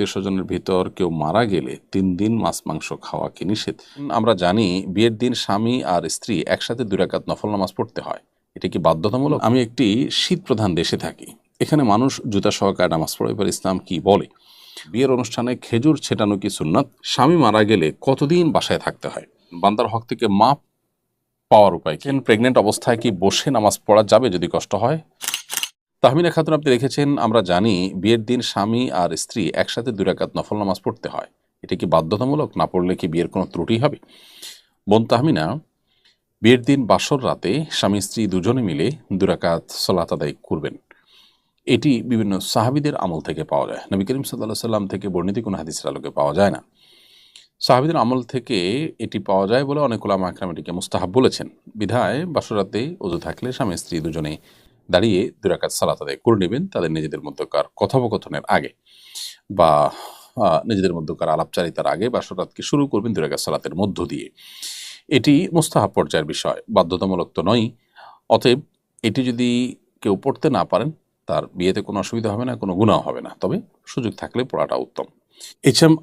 আত্মীয় স্বজনের ভিতর কেউ মারা গেলে তিন দিন মাছ, মাংস খাওয়া কি নিষেধ? আমরা জানি বিয়ের দিন স্বামী আর স্ত্রী একসাথে দুই রাকাত নফল নামাজ পড়তে হয়। এটা কি বাধ্যতামূলক? আমি একটি শীত প্রধান দেশে থাকি। এখানে মানুষ জুতা সহকারে নামাজ পড়ে, এবার ইসলাম কি বলে? বিয়ের অনুষ্ঠানে খেজুর ছেটানো কি সুন্নাত? স্বামী মারা গেলে কতদিন বাসায় থাকতে হয়? বান্দার হক থেকে মাপ পাওয়ার উপায় কেন প্রেগনেন্ট অবস্থায় কি বসে নামাজ পড়া যাবে যদি কষ্ট হয়? তাহমিনা খাতুন আপনি দেখেছেন, আমরা জানি বিয়ের দিন স্বামী আর স্ত্রী একসাথে দুই রাকাত নফল নামাজ পড়তে হয়। এটা কি বাধ্যতামূলক? না পড়লে কি বিয়ের কোনো ত্রুটি হবে? বোন তাহমিনা, বিয়ের দিন বাসর রাতে স্বামী স্ত্রী দুজনে মিলে দুরাকাত সলাত আদায় করবেন। এটি বিভিন্ন সাহাবিদের আমল থেকে পাওয়া যায়। নবী করিম সাল্লাহ সাল্লাম থেকে বর্ণিত কোনো হাদিসের আলোকে পাওয়া যায় না। সাহাবিদের আমল থেকে এটি পাওয়া যায় বলে অনেক ওলামা আকরাম এটিকে মুস্তাহাব বলেছেন। বিধায় বাসরাতে অজু থাকলে স্বামী স্ত্রী দুজনে দাঁড়িয়ে দুরাকাত সালাত আদায় করে নেবেন। তাদের নিজেদের মধ্যকার কথোপকথনের আগে বা নিজেদের মধ্যকার আলাপচারিতার আগে বাসরাতকে শুরু করবেন দুরাকাত সালাতের মধ্য দিয়ে। এটি মুস্তাহাব পর্যায়ের বিষয়, বাধ্যতামূলক তো নয় অতএব এটি যদি কেউ পড়তে না পারেন, তার বিয়েতে কোনো অসুবিধা হবে না, কোনো গুণাও হবে না। তবে সুযোগ থাকলে পড়াটা উত্তম। এছাড়া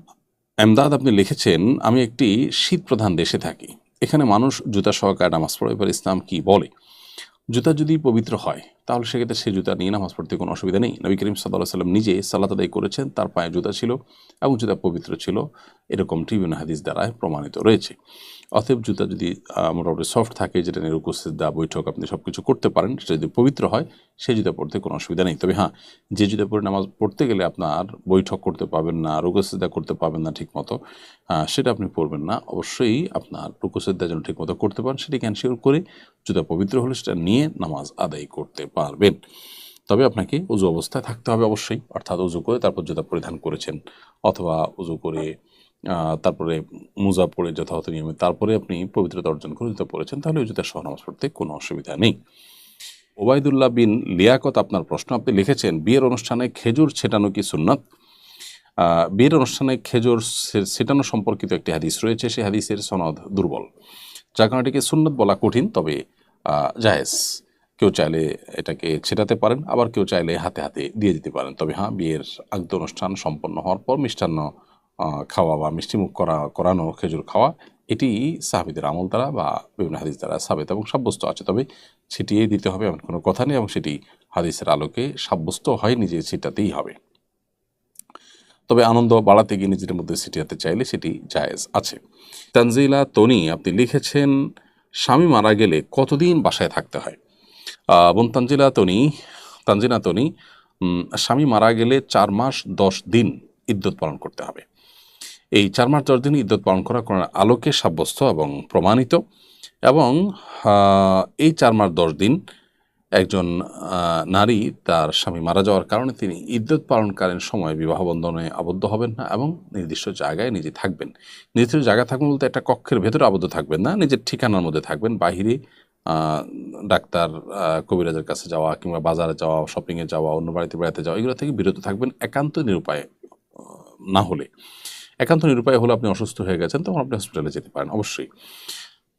এমদাদ আপনি লিখেছেন, আমি একটি শীত প্রধান দেশে থাকি। এখানে মানুষ জুতা সহকারে নামাজ পড়ে, এবার ইসলাম কি বলে? জুতা যদি পবিত্র হয়, তাহলে সেক্ষেত্রে সেই জুতা নিয়ে নামাজ পড়তে কোনো অসুবিধা নেই। নবী করিম সাল্লাহ সাল্লাম নিজে সালাত করেছেন, তার পায়ে জুতা ছিল এবং জুতা পবিত্র ছিল। এরকমটি বিভিন্ন হাদিস দ্বারায় প্রমাণিত রয়েছে। অতএব জুতা যদি মোটামুটি সফট থাকে, যেটা নিয়ে রুকুসিদ্ধা বৈঠক আপনি সব কিছু করতে পারেন, সেটা যদি পবিত্র হয়, সেই জুতা পড়তে কোনো অসুবিধা নেই। তবে হ্যাঁ যে জুতা পরে নামাজ পড়তে গেলে আপনার বৈঠক করতে পাবেন না রুকুসিদ্ধা করতে পাবেন না ঠিক মতো সেটা আপনি পড়বেন না। অবশ্যই আপনার রুকুসিদ্ধা যেন ঠিক মতো করতে পারেন, সেটি ক্যান্সিওর করে জুতা পবিত্র হলে সেটা নিয়ে নামাজ আদায় করতে পারবেন। তবে আপনাকে উজু অবস্থায় থাকতে হবে অবশ্যই, অর্থাৎ উজু করে তারপর জুতা পরিধান করেছেন, অথবা উজু করে তারপরে মোজা পরে যথাযথ নিয়মে তারপরে আপনি পবিত্রতা অর্জন করে জুতা পরেছেন তাহলে ওই জুতা সহ নামাজ পড়তে কোনো অসুবিধা নেই। ওবায়দুল্লাহ বিন লিয়াকত, আপনার প্রশ্ন, আপনি লিখেছেন, বিয়ের অনুষ্ঠানে খেজুর ছেটানো কি সুন্নাত? বিয়ের অনুষ্ঠানে খেজুর ছেটানো সম্পর্কিত একটি হাদিস রয়েছে, সেই হাদিসের সনদ দুর্বল। যার এটিকে সুন্নত বলা কঠিন, তবে জায়েজ। কেউ চাইলে এটাকে ছেটাতে পারেন, আবার কেউ চাইলে হাতে হাতে দিয়ে দিতে পারেন। তবে হ্যাঁ বিয়ের আগ্দ অনুষ্ঠান সম্পন্ন হওয়ার পর মিষ্টান্ন খাওয়া বা মিষ্টিমুখ করা, করানো, খেজুর খাওয়া, এটি সাহাবিদের আমল দ্বারা বা বিভিন্ন হাদিস দ্বারা সাবেত এবং সাব্যস্ত আছে। তবে ছিটিয়ে দিতে হবে এমন কোনো কথা নেই এবং সেটি হাদিসের আলোকে সাব্যস্ত হয়, নিজে ছিটাতেই হবে। তবে আনন্দ বাড়াতে গিয়ে নিজের মধ্যে ছিটিয়াতে চাইলে সেটি জায়েজ আছে। তানজিলা তনি, আপনি লিখেছেন স্বামী মারা গেলে কতদিন বাসায় থাকতে হয়? বোন তানজিলা তনি, তানজিনা তনি স্বামী মারা গেলে চার মাস দশ দিন ইদ্যুৎ পালন করতে হবে। এই চার মাস দশ দিন ইদ্যুৎ পালন করা কোন আলোকে সাব্যস্ত এবং প্রমাণিত এবং এই চার মাস দশ দিন একজন নারী তার স্বামী মারা যাওয়ার কারণে তিনি ইদ্যত পালনকালীন সময় বিবাহ বন্ধনে আবদ্ধ হবেন না এবং নির্দিষ্ট জায়গায় নিজে থাকবেন। নির্দিষ্ট জায়গায় থাকবেন বলতে একটা কক্ষের ভেতরে আবদ্ধ থাকবেন না, নিজের ঠিকানার মধ্যে থাকবেন। বাহিরে ডাক্তার কবিরাজের কাছে যাওয়া কিংবা বাজারে যাওয়া শপিংয়ে যাওয়া, অন্য বাড়িতে, বেড়াতে যাওয়া, এগুলো থেকে বিরত থাকবেন একান্ত নিরুপায় না হলে। একান্ত নিরুপায় হলে আপনি অসুস্থ হয়ে গেছেন, তখন আপনি হসপিটালে যেতে পারেন, অবশ্যই।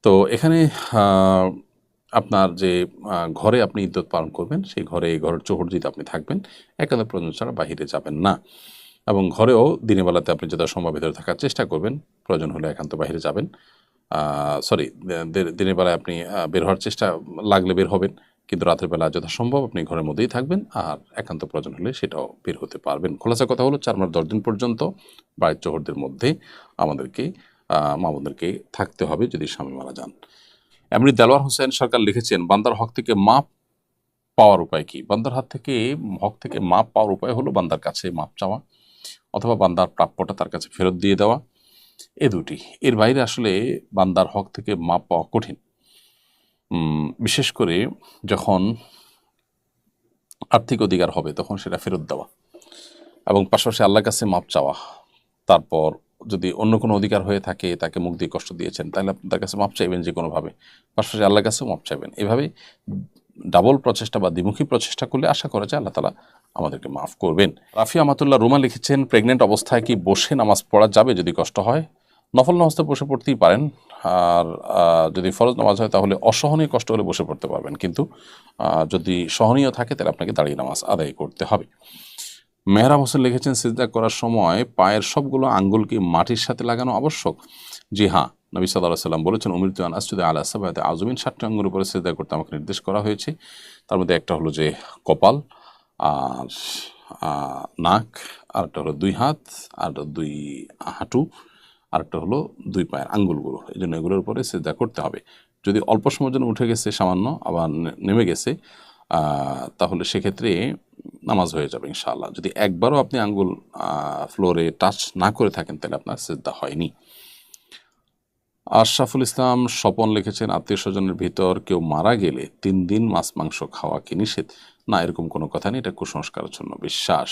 তো এখানে আপনার যে ঘরে আপনি ইদ্যত পালন করবেন, সেই ঘরে ঘরের চৌহর্জিতে আপনি থাকবেন, একান্ত প্রয়োজন ছাড়া বাহিরে যাবেন না। এবং ঘরেও দিনের বেলাতে আপনি যথা সম্ভব ভিতরে থাকার চেষ্টা করবেন, প্রয়োজন হলে একান্ত বাহিরে যাবেন। সরি দিনের বেলায় আপনি বের হওয়ার চেষ্টা লাগলে বের হবেন, কিন্তু রাতের বেলা যথাসম্ভব আপনি ঘরের মধ্যেই থাকবেন, আর একান্ত প্রয়োজন হলে সেটাও বের হতে পারবেন। খোলাসা কথা হলো, চার মাস দশ দিন পর্যন্ত বাড়ির চহরদের মধ্যে আমাদেরকে মা বোনদেরকে থাকতে হবে যদি স্বামী মারা যান। এমনি দেলোয়ার হোসেন সরকার লিখেছেন, বান্দার হক থেকে মাপ পাওয়ার উপায় কি? বান্দার হাত থেকে, হক থেকে মাপ পাওয়ার উপায় হলো বান্দার কাছে মাপ চাওয়া অথবা বান্দার প্রাপ্যটা তার কাছে ফেরত দিয়ে দেওয়া। এ দুটি। এর বাইরে আসলে বান্দার হক থেকে মাপ পাওয়া কঠিন। বিশেষ করে যখন আর্থিক অধিকার হবে তখন সেটা ফেরত দেওয়া এবং পাশাপাশি আল্লাহর কাছে মাপ চাওয়া, তারপর যদি অন্য কোনো অধিকার হয়ে থাকে, তাকে মুখ দিয়ে কষ্ট দিয়েছেন, তাহলে আপনি তার কাছে মাপ চাইবেন যে কোনোভাবে। পাশাপাশি আল্লাহর কাছেও মাপ চাইবেন। এভাবে ডাবল প্রচেষ্টা বা দ্বিমুখী প্রচেষ্টা করলে আশা করা যায় আল্লাহ তালা আমাদেরকে মাফ করবেন। রাফি আমাতুল্লাহ রুমা লিখেছেন, প্রেগনেন্ট অবস্থায় কি বসে নামাজ পড়া যাবে যদি কষ্ট হয়? নফল নামাজ তো বসে পড়তেই পারেন, আর যদি ফরজ নামাজ হয় তাহলে অসহনীয় কষ্ট হলে বসে পড়তে পারবেন। কিন্তু যদি সহনীয় থাকে তাহলে আপনাকে দাঁড়িয়ে নামাজ আদায় করতে হবে। মেহরাব হোসেন লিখেছেন, সিজদা করার সময় পায়ের সবগুলো আঙ্গুলকে মাটির সাথে লাগানো আবশ্যক। জি হ্যাঁ নবী সাল্লাহ সাল্লাম বলেছেন উমির তুয়ান আসুদে আল্লাহ সাবাতে আজমিন ষাটটি আঙ্গুর উপরে সিজদা করতে আমাকে নির্দেশ করা হয়েছে। তার মধ্যে একটা হলো যে কপাল, আর নাক আর একটা হলো দুই হাত আর দুই হাঁটু আর একটা হলো দুই পায়ের আঙ্গুলগুলো। এই জন্য এগুলোর উপরে সিজদা করতে হবে। যদি অল্প সময়ের জন্য উঠে গেছে সামান্য, আবার নেমে গেছে তাহলে সেক্ষেত্রে নামাজ হয়ে যাবে, ইনশাআল্লাহ। যদি একবারও আপনি আঙ্গুল ফ্লোরে টাচ না করে থাকেন, তাহলে আপনার সিদ্ধা হয়নি। আশরাফুল ইসলাম স্বপন লিখেছেন, আত্মীয় স্বজনের ভিতর কেউ মারা গেলে তিন দিন মাছ, মাংস খাওয়া কি নিষেধ? না, এরকম কোনো কথা নেই, এটা কুসংস্কারের জন্য বিশ্বাস।